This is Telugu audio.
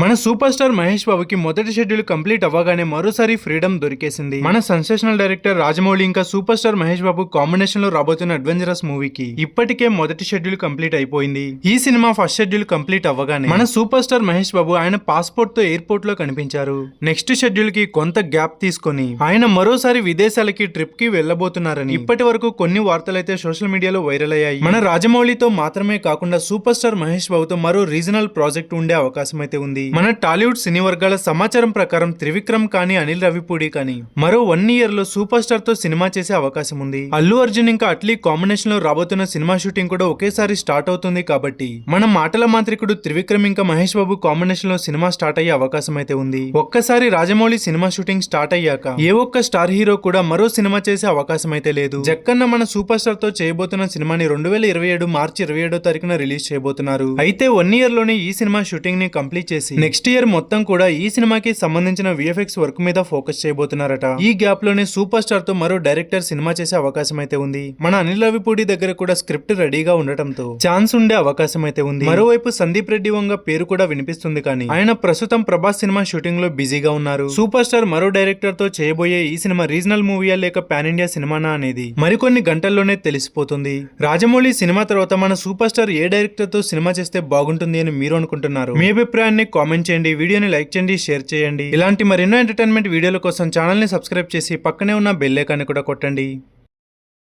మన సూపర్ స్టార్ మహేష్ బాబుకి మొదటి షెడ్యూల్ కంప్లీట్ అవ్వగానే మరోసారి ఫ్రీడమ్ దొరికేసింది. మన సెన్సేషనల్ డైరెక్టర్ రాజమౌళి ఇంకా సూపర్ స్టార్ మహేష్ బాబు కాంబినేషన్లో రాబోతున్న అడ్వెంచరస్ మూవీకి ఇప్పటికే మొదటి షెడ్యూల్ కంప్లీట్ అయిపోయింది. ఈ సినిమా ఫస్ట్ షెడ్యూల్ కంప్లీట్ అవ్వగానే మన సూపర్ స్టార్ మహేష్ బాబు ఆయన పాస్పోర్ట్తో ఎయిర్పోర్ట్లో కనిపించారు. నెక్స్ట్ షెడ్యూల్కి కొంత గ్యాప్ తీసుకొని ఆయన మరోసారి విదేశాలకి ట్రిప్కి వెళ్ళబోతున్నారని ఇప్పటి వరకు కొన్ని వార్తలైతే సోషల్ మీడియాలో వైరల్ అయ్యాయి. మన రాజమౌళితో మాత్రమే కాకుండా సూపర్ స్టార్ మహేష్ బాబుతో మరో రీజనల్ ప్రాజెక్ట్ ఉండే అవకాశం అయితే ఉంది. మన టాలీవుడ్ సినీ వర్గాల సమాచారం ప్రకారం త్రివిక్రమ్ కానీ అనిల్ రవిపూడి కానీ మరో వన్ ఇయర్లో సూపర్ స్టార్తో సినిమా చేసే అవకాశం ఉంది. అల్లు అర్జున్ ఇంకా అట్లీ కాంబినేషన్లో రాబోతున్న సినిమా షూటింగ్ కూడా ఒకేసారి స్టార్ట్ అవుతుంది కాబట్టి మన మాటల మాంత్రికుడు త్రివిక్రమ్ ఇంకా మహేష్ బాబు కాంబినేషన్లో సినిమా స్టార్ట్ అయ్యే అవకాశం అయితే ఉంది. ఒక్కసారి రాజమౌళి సినిమా షూటింగ్ స్టార్ట్ అయ్యాక ఏ ఒక్క స్టార్ హీరో కూడా మరో సినిమా చేసే అవకాశం అయితే లేదు. జక్కన్న మన సూపర్ స్టార్తో చేయబోతున్న సినిమాని రెండు వేల ఇరవై ఏడు మార్చి ఇరవై ఏడో తారీఖున రిలీజ్ చేయబోతున్నారు. అయితే వన్ ఇయర్లోనే ఈ సినిమా షూటింగ్ని కంప్లీట్ చేసి నెక్స్ట్ ఇయర్ మొత్తం కూడా ఈ సినిమాకి సంబంధించిన విఎఫ్ఎక్స్ వర్క్ మీద ఫోకస్ చేయబోతున్నారట. ఈ గ్యాప్లోనే సూపర్ స్టార్తో మరో డైరెక్టర్ సినిమా చేసే అవకాశం అయితే ఉంది. మన అనిల్ రవిపూడి దగ్గర కూడా స్క్రిప్ట్ రెడీగా ఉండటంతో ఛాన్స్ ఉండే అవకాశం అయితే ఉంది. మరోవైపు సందీప్ రెడ్డి వంగ పేరు కూడా వినిపిస్తుంది కానీ ఆయన ప్రస్తుతం ప్రభాస్ సినిమా షూటింగ్లో బిజీగా ఉన్నారు. సూపర్ స్టార్ మరో డైరెక్టర్తో చేయబోయే ఈ సినిమా రీజనల్ మూవీయా లేక పాన్ ఇండియా సినిమానా అనేది మరికొన్ని గంటల్లోనే తెలిసిపోతుంది. రాజమౌళి సినిమా తర్వాత మన సూపర్ స్టార్ ఏ డైరెక్టర్తో సినిమా చేస్తే బాగుంటుంది అని మీరు అనుకుంటున్నారు? మీ అభిప్రాయాన్ని కామెంట్ చేయండి వీడియోని లైక్ చేయండి షేర్ చేయండి. ఇలాంటి మరెన్నో ఎంటర్టైన్మెంట్ వీడియోల కోసం ఛానల్ని సబ్స్క్రైబ్ చేసి పక్కనే ఉన్న బెల్ ఐకాన్ని కూడా కొట్టండి.